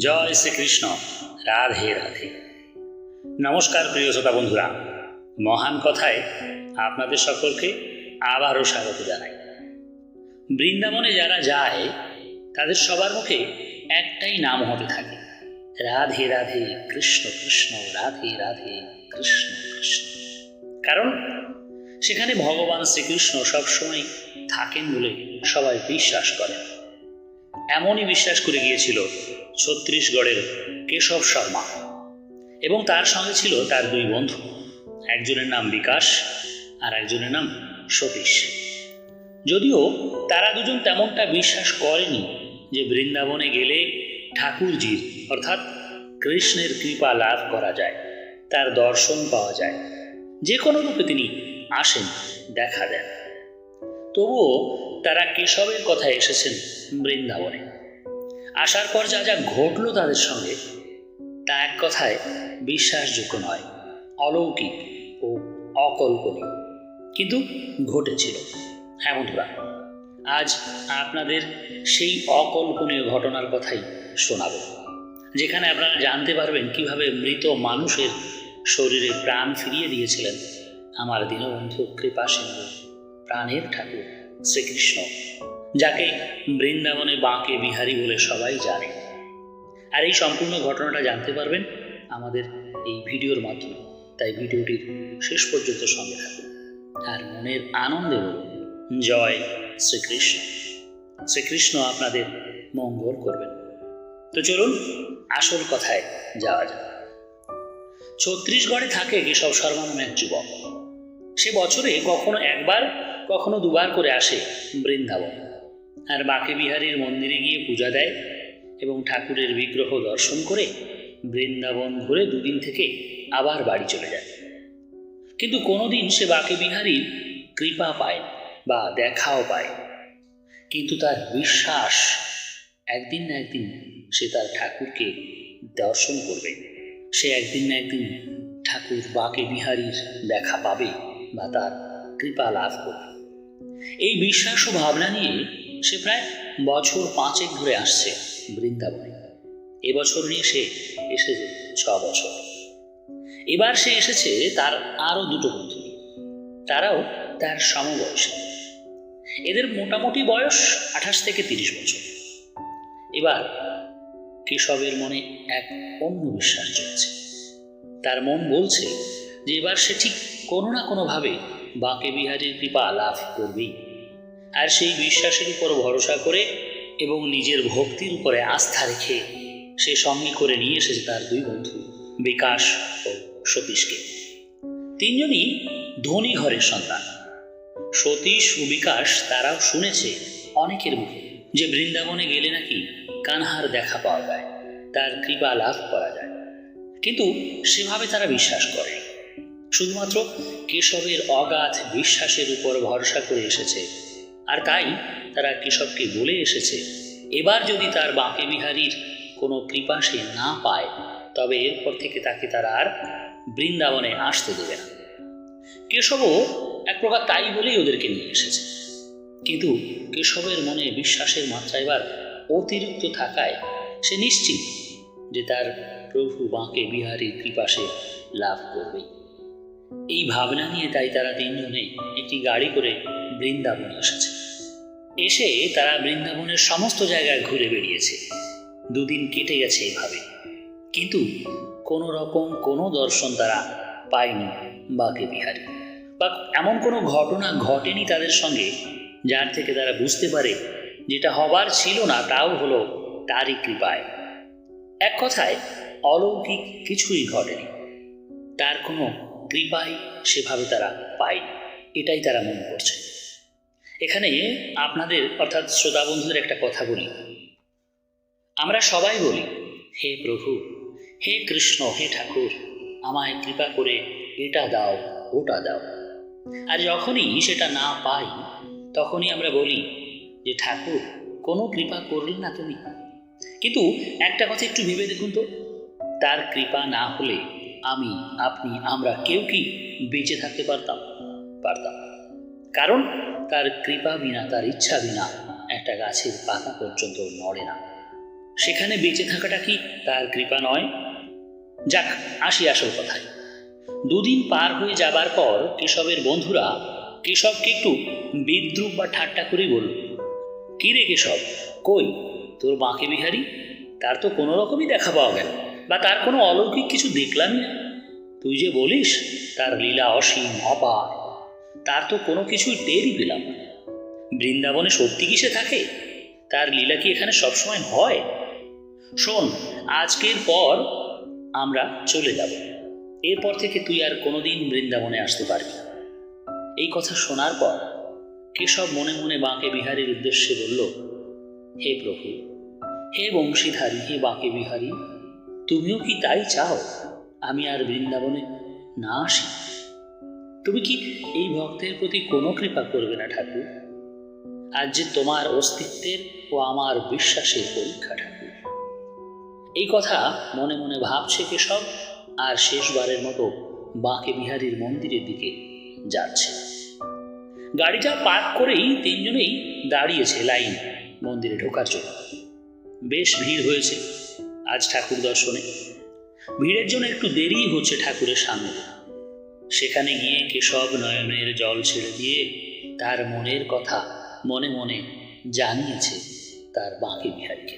জয় শ্রীকৃষ্ণ, রাধে রাধে। নমস্কার প্রিয় শ্রোতা বন্ধুরা। মহান কথায় আপনাদের সকলকে আবারও স্বাগত জানাই। বৃন্দাবনে যারা যায়, তাদের সবার মুখে একটাই নাম হতে থাকে। রাধে রাধে, কৃষ্ণ কৃষ্ণ, রাধে রাধে, কৃষ্ণ কৃষ্ণ। কারণ সেখানে ভগবান শ্রীকৃষ্ণ সবসময় থাকেন বলে সবাই বিশ্বাস করেন। এমনই বিশ্বাস করে গিয়েছিল ছত্তিশগড়ের কেশব শর্মা। এবং তার সঙ্গে ছিল তার দুই বন্ধু। একজনের নাম বিকাশ আর একজনের নাম সতীশ। যদিও তারা দুজন তেমনটা বিশ্বাস করেনি যে বৃন্দাবনে গেলে ঠাকুরজির অর্থাৎ কৃষ্ণের কৃপা লাভ করা যায়, তার দর্শন পাওয়া যায়। যে কোনো রূপে তিনি আসেন, দেখা দেন। তবুও তারা কেশবের কথা এসেছেন বৃন্দাবনে। আসার পর যা যা ঘটলো তাদের সঙ্গে, তা এক কথায় বিশ্বাসযোগ্য নয়, অলৌকিক ও অকল্পনীয়। কিন্তু ঘটেছিল হ্যাঁ আজ আপনাদের সেই অকল্পনীয় ঘটনার কথাই শোনাব, যেখানে আপনারা জানতে পারবেন কীভাবে মৃত মানুষের শরীরে প্রাণ ফিরিয়ে দিয়েছিলেন আমার দীনবন্ধু কৃপা সিন্ধু প্রাণের ঠাকুর শ্রীকৃষ্ণ। যাকে বৃন্দাবনে বাঁকে বিহারি বলে সবাই জানে। আর এই সম্পূর্ণ ঘটনাটা জানতে পারবেন আমাদের এই ভিডিওর মাধ্যমে। তাই ভিডিওটির শেষ পর্যন্ত সঙ্গে থাকুন। আর মনের আনন্দে বলুন, জয় শ্রীকৃষ্ণ। শ্রীকৃষ্ণ আপনাদের মঙ্গল করবেন। তো চলুন, আসল কথায় যাওয়া যাক। ছত্রিশগড়ে থাকে কেশব শর্মা নামে এক যুবক। সে বছরে কখনো একবার, কখনো দুবার করে আসে বৃন্দাবন। আর বাঁকে বিহারীর মন্দিরে গিয়ে পূজা দেয় এবং ঠাকুরের বিগ্রহ দর্শন করে বৃন্দাবন ঘুরে দুদিন থেকে আবার বাড়ি চলে যায়। কিন্তু কোনোদিন সে বাঁকে বিহারীর কৃপা পায় বা দেখাও পায়। কিন্তু তার বিশ্বাস একদিন না একদিন সে তার ঠাকুরকে দর্শন করবে। সে একদিন না একদিন ঠাকুর বাঁকে বিহারীর দেখা পাবে বা তার কৃপা লাভ করবে। এই বিশ্বাস ও ভাবনা নিয়ে সে প্রায় বছর পাঁচেক ধরে আসছে বৃন্দাবনে। এবছর নিয়ে সে এসেছে ছ বছর। এবার সে এসেছে তার আরও দুটো বন্ধু তারাও তার সমবয়সী। এদের মোটামুটি বয়স আঠাশ থেকে তিরিশ বছর। এবার কেশবের মনে এক অন্য বিশ্বাস চলছে তার মন বলছে যে এবার সে ঠিক কোনো না কোনোভাবে বাঁকে বিহারীর কৃপা লাভ করবেই। আর সেই বিশ্বাসের উপর ভরসা করে এবং নিজের ভক্তির উপরে আস্থা রেখে সে সঙ্গে করে নিয়ে এসেছে তার দুই বন্ধু, বিকাশ ও সতীশকে। তিনজনই ধনী ঘরের সন্তান। সতীশ ও বিকাশ তারাও শুনেছে অনেকের মুখে যে বৃন্দাবনে গেলে নাকি কানহার দেখা পাওয়া যায়, তার কৃপা লাভ করা যায়। কিন্তু সেভাবে তারা বিশ্বাস করে। শুধুমাত্র কেশবের অগাধ বিশ্বাসের উপর ভরসা করে এসেছে আর তাই তারা কেশবকে বলে এসেছে, এবার যদি তার বাঁকে বিহারীর কোনো কৃপা সে না পায়, তবে এরপর থেকে তাকে তারা আর বৃন্দাবনে আসতে দেবে না। কেশবও এক প্রকার তাই বলেই ওদেরকে নিয়ে এসেছে। কিন্তু কেশবের মনে বিশ্বাসের মাত্রা এবার অতিরিক্ত থাকায় সে নিশ্চিত যে তার প্রভু বাঁকে বিহারীর কৃপা সে লাভ করবে এই ভাবনা নিয়ে তাই তারা তিনজনে একটি গাড়ি করে বৃন্দাবনে এসেছে। এসে তারা বৃন্দাবনের সমস্ত জায়গায় ঘুরে বেরিয়েছে দুদিন কেটে গেছে এভাবে। কিন্তু কোনো রকম কোনো দর্শন তারা পায়নি বাকে বিহারি। বা এমন কোনো ঘটনা ঘটেনি তাদের সঙ্গে যার থেকে তারা বুঝতে পারে যেটা হবার ছিল না, তাও হলো তারই কৃপায়। এক কথায়, অলৌকিক কিছুই ঘটেনি। তার কোনো কৃপাই সেভাবে তারা পায়নি। এটাই তারা মনে করছে। এখানে আপনাদের, অর্থাৎ শ্রোতা বন্ধুদের একটা কথা বলি। আমরা সবাই বলি, হে প্রভু, হে কৃষ্ণ, হে ঠাকুর, আমায় কৃপা করে এটা দাও, ওটা দাও। আর যখনই সেটা না পাই, তখনই আমরা বলি যে, ঠাকুর, কোনো কৃপা করলে না তুমি? কিন্তু একটা কথা একটু ভেবে দেখুন তো, তার কৃপা না হলে আমি, আপনি, আমরা কেউ কি বেঁচে থাকতে পারতাম পারতাম কারণ তার কৃপা বিনা, তার ইচ্ছা বিনা একটা গাছের পাতা পর্যন্ত নড়ে না। সেখানে বেঁচে থাকাটা কি তার কৃপা নয়? যাক, আসি আসল কথায়। দুদিন পার হয়ে যাবার পর কেশবের বন্ধুরা কেশবকে একটু বিদ্রুপ বা ঠাট্টা করেই বলল, কি রে কেশব, কই? তোর বাঁকে বিহারি? তার তো কোনো রকমই দেখা পাওয়া গেল বা তার কোনো অলৌকিক কিছু দেখলামই না। তুই যে বলিস, তার লীলা অসীম, অপার। তার তো কোনো কিছুই টেরই পেলাম না। বৃন্দাবনে সত্যি কি সে থাকে? তার লীলা কি এখানে সবসময় হয়? শোন, আজকের পর আমরা চলে যাব। এরপর থেকে তুই আর কোনোদিন বৃন্দাবনে আসতে পারবি এই কথা শোনার পর কেশব মনে মনে বাঁকে বিহারীর উদ্দেশ্যে বলল, হে প্রভু, হে বংশীধারী, হে বাঁকে বিহারী, তুমিও কি তাই চাও? আমি আর বৃন্দাবনে না আসি। তুমি কি এই ভক্তের প্রতি কোনো কৃপা করবে না, ঠাকুর? আজ যে তোমার অস্তিত্বের ও আমার বিশ্বাসের পরীক্ষা, ঠাকুর। এই কথা মনে মনে ভাবছে কেশব আর শেষবারের মতো বাঁকে বিহারীর মন্দিরের দিকে যাচ্ছে। গাড়িটা পার্ক করেই তিনজনেই দাঁড়িয়েছে লাইন মন্দিরে ঢোকার জন্য। বেশ ভিড় হয়েছে আজ ঠাকুর দর্শনে। ভিড়ের জন্য একটু দেরি হচ্ছে ঠাকুরের সামনে। সেখানে গিয়ে কেশব নয়নের জল ছেড়ে দিয়ে তার মনের কথা মনে মনে জানিয়েছে তার বাঁকে বিহারীকে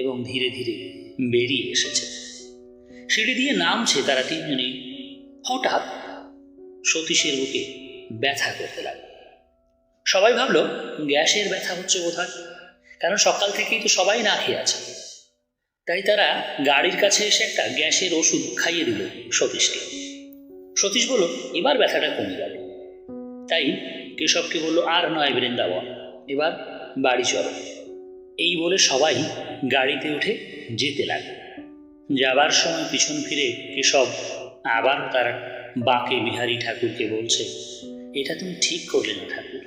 এবং ধীরে ধীরে বেরিয়ে এসেছে। সিঁড়ি দিয়ে নামছে তারা তিনজনেই। হঠাৎ সতীশের বুকে ব্যথা করতে লাগল। সবাই ভাবলো, গ্যাসের ব্যথা হচ্ছে বোধহয়, কারণ সকাল থেকেই তো সবাই না খেয়ে আছে। তাই তারা গাড়ির কাছে এসে একটা গ্যাসের ওষুধ খাইয়ে দিল সতীশকে। সতীশ বলল, এবার ব্যথাটা কমে গেল তাই কেশবকে বলল, আর নয় বৃন্দাবন, এবার বাড়ি চলো। এই বলে সবাই গাড়িতে উঠে যেতে লাগল। যাবার সময় পিছন ফিরে কেশব আবার তার বাঁকে বিহারী ঠাকুরকে বলছে, এটা তুমি ঠিক করলে না ঠাকুর।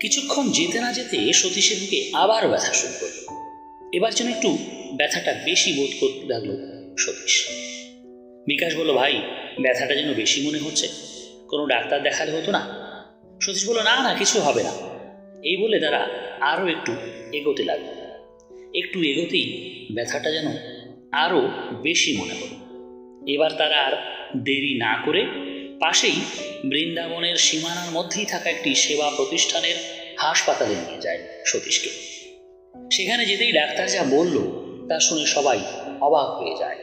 কিছুক্ষণ যেতে না যেতে সতীশের বুকে আবার ব্যথা শুরু করল। এবার যেন একটু ব্যথাটা বেশি বোধ করতে লাগল সতীশ। বিকাশ বলল, ভাই, ব্যথাটা যেন বেশি মনে হচ্ছে। কোনো ডাক্তার দেখালে হতো না? সতীশ বলল, না না, কিছু হবে না। এই বলে তারা আরও একটু এগোতে লাগল। একটু এগোতেই ব্যথাটা যেন আরও বেশি মনে হলো। এবার তারা আর দেরি না করে পাশেই বৃন্দাবনের সীমানার মধ্যেই থাকা একটি সেবা প্রতিষ্ঠানের হাসপাতালে নিয়ে যায় সতীশকে। সেখানে যেতেই ডাক্তার যা বলল, তা শুনে সবাই অবাক হয়ে যায়।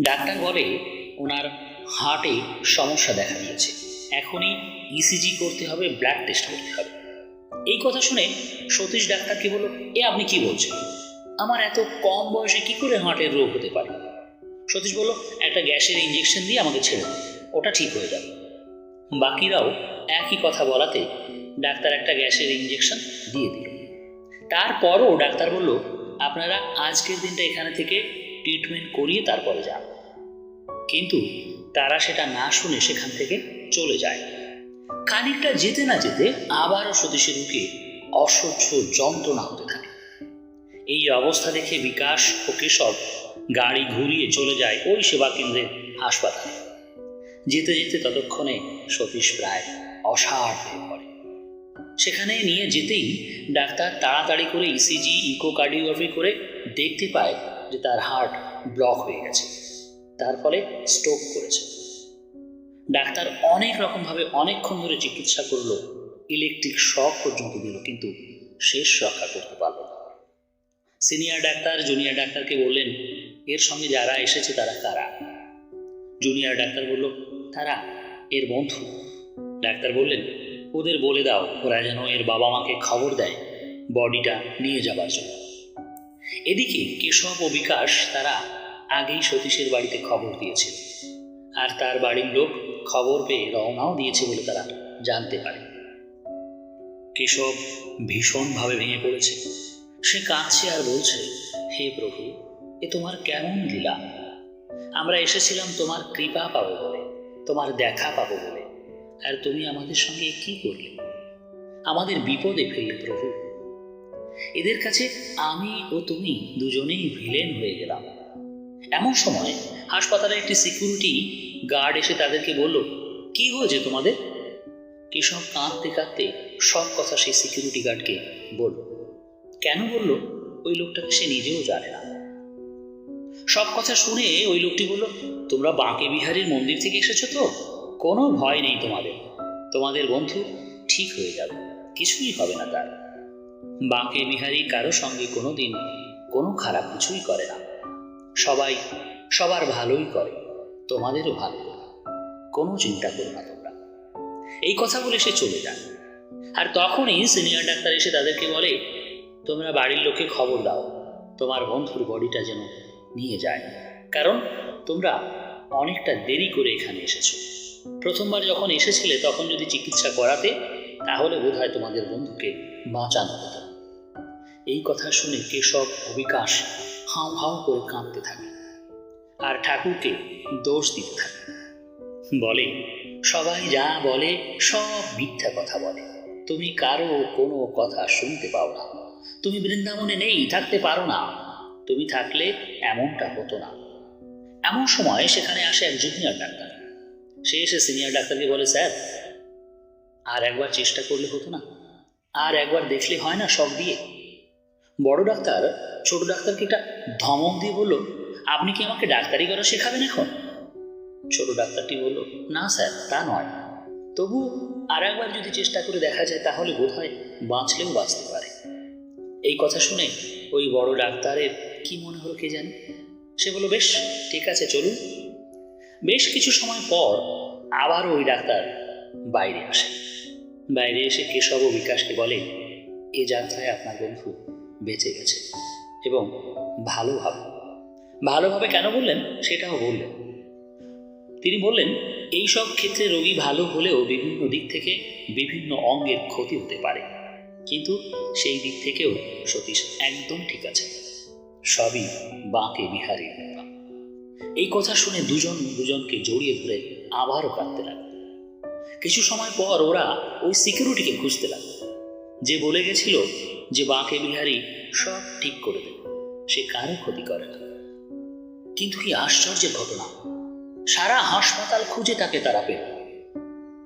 ডাক্তার বলে ওনার হার্টে সমস্যা দেখা দিয়েছে। এখনই ইসিজি করতে হবে ব্লাড টেস্ট করতে হবে। এই কথা শুনে সতীশ ডাক্তারকে বলল, এ আপনি কি বলছেন? আমার এত কম বয়সে কি করে হার্টের রোগ হতে পারে? সতীশ বলল, একটা গ্যাসের ইঞ্জেকশন দিয়ে আমাকে ছেড়ে দিন ওটা ঠিক হয়ে যাবে। বাকিরাও একই কথা বলাতে ডাক্তার একটা গ্যাসের ইঞ্জেকশন দিয়ে দিল। তারপরও ডাক্তার বলল, আপনারা আজকের দিনটা এখানে থেকে ট্রিটমেন্ট করিয়ে তারপরে যান। কিন্তু তারা সেটা না শুনে সেখান থেকে চলে যায়। খানিকটা যেতে না যেতে আবারও সতীশের মুখে অসহ্য যন্ত্রণা হতে থাকে। এই অবস্থা দেখে বিকাশ ও কেশব গাড়ি ঘুরিয়ে চলে যায় ওই সেবা কেন্দ্রের হাসপাতালে। যেতে যেতে ততক্ষণে সতীশ প্রায় অসাড় হয়ে পড়ে। সেখানে নিয়ে যেতেই ডাক্তার তাড়াতাড়ি করে ইসিজি ইকোকার্ডিওগ্রাফি করে দেখতে পায় যে তার হার্ট ব্লক হয়ে গেছে। তার ফলে স্ট্রোক করেছে। ডাক্তার অনেক রকমভাবে অনেকক্ষণ ধরে চিকিৎসা করল। ইলেকট্রিক শক পর্যন্ত দিল, কিন্তু শেষ রক্ষা করতে পারল না। সিনিয়র ডাক্তার জুনিয়র ডাক্তারকে বললেন, এর সঙ্গে যারা এসেছে তারা কারা? জুনিয়র ডাক্তার বলল, তারা এর বন্ধু। ডাক্তার বললেন, ওদের বলে দাও, ওরা যেন এর বাবা মাকে খবর দেয় বডিটা নিয়ে যাবার জন্য। এদিকে কেশব ও বিকাশ তারা আগেই সতীশের বাড়িতে খবর দিয়েছিল। আর তার বাড়ির লোক খবর পেয়ে রওনাও দিয়েছে বলে তারা জানতে পারে। কেশব ভীষণভাবে ভেঙে পড়েছে। সে কাঁদছে আর বলছে, হে প্রভু, এ তোমার কেমন লীলা? আমরা এসেছিলাম তোমার কৃপা পাবো বলে, তোমার দেখা পাবো বলে। আর তুমি আমাদের সঙ্গে কি করলে? আমাদের বিপদে ফেললে প্রভু। এদের কাছে আমি ও তুমি দুজনেই ভিলেন হয়ে গেলাম। এমন সময় হাসপাতালে একটি সিকিউরিটি গার্ড এসে তাদেরকে বলল, কি হয়েছে তোমাদের? কেশব কাঁদতে কাঁদতে সব কথা সেই সিকিউরিটি গার্ডকে বলল। কেন বলল? ওই লোকটাকে সে নিজেও জানে না। সব কথা শুনে ওই লোকটি বলল, তোমরা বাঁকে বিহারীর মন্দির থেকে এসেছ তো? কোনো ভয় নেই তোমাদের। তোমাদের বন্ধু ঠিক হয়ে যাবে। কিছুই হবে না তার। বাঁকে বিহারী কারও সঙ্গে কোনো দিন কোনো খারাপ কিছুই করে না। সবাই সবার ভালোই করে তোমাদেরও ভালো করে কোনো চিন্তা করো না তোমরা। এই কথা বলে সে চলে যান আর তখনই সিনিয়র ডাক্তার এসে তাদেরকে বলে, তোমরা বাড়ির লোকে খবর দাও, তোমার বন্ধুর বডিটা যেন নিয়ে যায়। কারণ তোমরা অনেকটা দেরি করে এখানে এসেছ। প্রথমবার যখন এসেছিলে, তখন যদি চিকিৎসা করাতে তাহলে বোধ হয় তোমাদের বন্ধুকে বাঁচানো হতো। এই কথা শুনে কেশব অবিকাশ বিকাশ হাও হাও করে কাঁদতে থাকে আর ঠাকুরকে দোষ দিতে থাকে। বলে, সবাই যা বলে সব মিথ্যা কথা বলে। তুমি কারও কোনো কথা শুনতে পাও না। তুমি বৃন্দাবনে নেই, থাকতে পারো না। তুমি থাকলে এমনটা হতো না। এমন সময় সেখানে আসে এক জুনিয়র ডাক্তার। সে এসে সিনিয়র ডাক্তারকে বলে, স্যার আর একবার চেষ্টা করলে হতো না। আর একবার দেখলে হয় না সব দিয়ে। বড় ডাক্তার, ছোট ডাক্তারকে একটা ধমক দিয়ে বলল, আপনি কি আমাকে ডাক্তারি করা শেখাবেন এখন? ছোট ডাক্তারটি বলল, না স্যার, তা নয়। তবু আর একবার যদি চেষ্টা করে দেখা যায়, তাহলে বোধ হয় বাঁচলেও বাঁচতে পারে। এই কথা শুনে ওই বড় ডাক্তারের কি মনে হলো কে জানে? সে বলল, বেশ, ঠিক আছে, চলুন। বেশ কিছু সময় পর আবার ওই ডাক্তার বাইরে আসে। বাইরে এসে কেশব ও বিকাশকে বলে, এ যাত্রায় আপনার বন্ধু বেঁচে গেছে এবং ভালোভাবে ভালোভাবে কেন বললেন? সেটাও বললেন। তিনি বললেন, এই সব ক্ষেত্রে রোগী ভালো হলেও বিভিন্ন দিক থেকে বিভিন্ন অঙ্গের ক্ষতি হতে পারে। কিন্তু সেই দিক থেকেও সতীশ একদম ঠিক আছে। সবই বাঁকে বিহারীর এই কথা শুনে দুজন দুজনকে জড়িয়ে ধরে আবারও কাঁদতে লাগল। কিছু সময় পর ওরা ওই সিকিউরিটিকে খুঁজতে লাগল। যে বলে গেছিল যে বাঁকে বিহারী সব ঠিক করে দেবে। সে কারও ক্ষতি করে না। কিন্তু কি আশ্চর্যের ঘটনা? সারা হাসপাতাল খুঁজে তাকে তারা পেল।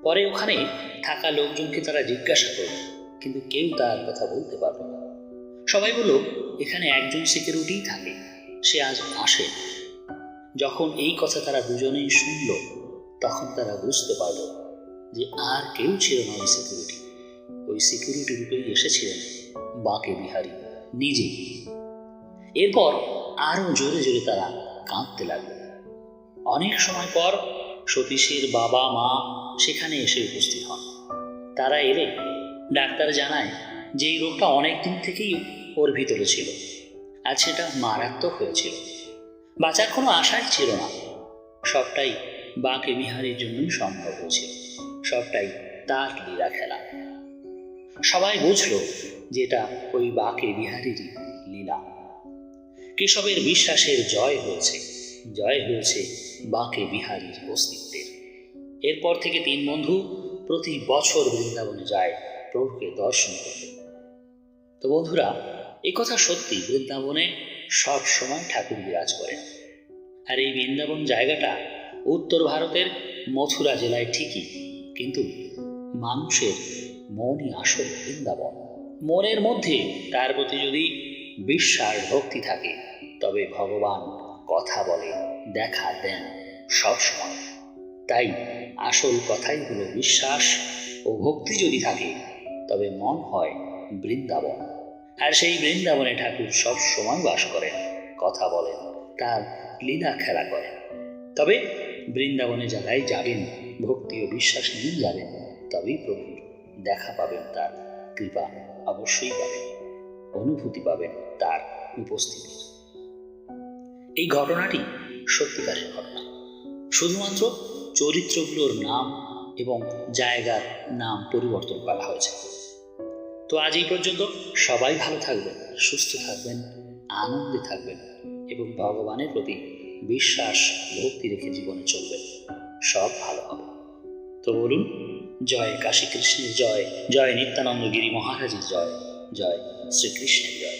পরে ওখানে থাকা লোকজনকে তারা জিজ্ঞাসা করল, কিন্তু কেউ তার কথা বলতে পারল না। সবাই বলল, এখানে একজন সিকিউরিটিই থাকে, সে আজ আসে যখন এই কথা তারা দুজনেই শুনল, তখন তারা বুঝতে পারল যে আর কেউ ছিল না ওই সিকিউরিটি ওই সিকিউরিটি রূপেই এসেছিলেন বাকে বিহারি নিজে। এরপর আরও জোরে জোরে তারা কাঁদতে লাগল। অনেক সময় পর সতীশের বাবা, মা সেখানে এসে উপস্থিত হন। তারা এলে ডাক্তার জানায় যে এই রোগটা অনেক দিন থেকেই ওর ভিতরে ছিল আর সেটা মারাত্মক হয়েছিল। বাঁচার কোনো আশাই ছিল না। সবটাই বাঁকে বিহারের জন্যই সম্ভব হয়েছিল। সবটাই তার লীলা খেলা। সবাই বুঝল যেটা ওই বাকে বিহারেরই লীলা। কেশবের বিশ্বাসের জয় হয়েছে জয় হয়েছে বাকে বিহারীর অস্তিত্বের। এরপর থেকে তিন বন্ধু প্রতি বছর বৃন্দাবনে যায় প্রভুকে দর্শন করতে। তো বন্ধুরা কথা সত্যি বৃন্দাবনে সব সময় ঠাকুর বিরাজ করেন। আর এই বৃন্দাবন জায়গাটা উত্তর ভারতের মথুরা জেলায় ঠিকই কিন্তু মানুষের মনই আসল বৃন্দাবন। মনের মধ্যে তার প্রতি যদি বিশ্বাস ভক্তি থাকে, তবে ভগবান কথা বলে, দেখা দেন সবসময়। তাই আসল কথাই হলো বিশ্বাস ও ভক্তি যদি থাকে, তবে মন হয় বৃন্দাবন। আর সেই বৃন্দাবনে ঠাকুর সব সময় বাস করেন, কথা বলেন, তার লীলা খেলা করেন। তবে বৃন্দাবনে যারাই যাবেন ভক্তি ও বিশ্বাস নিয়ে যাবেন তবেই প্রভুর দেখা পাবেন তার কৃপা অবশ্যই পাবেন, অনুভূতি পাবেন তার উপস্থিতির এই ঘটনাটি সত্যিকারের ঘটনা। শুধুমাত্র চরিত্রগুলোর নাম এবং জায়গার নাম পরিবর্তন করা হয়েছে। তো আজ এই পর্যন্ত সবাই ভালো থাকবেন, সুস্থ থাকবেন, আনন্দে থাকবেন এবং ভগবানের প্রতি বিশ্বাস, ভক্তি রেখে জীবনে চলবেন। সব ভালো হবে। তো বলুন। জয় কাশী কৃষ্ণের জয় জয় নিত্যানন্দ গিরি মহারাজের জয় জয় শ্রীকৃষ্ণের জয়।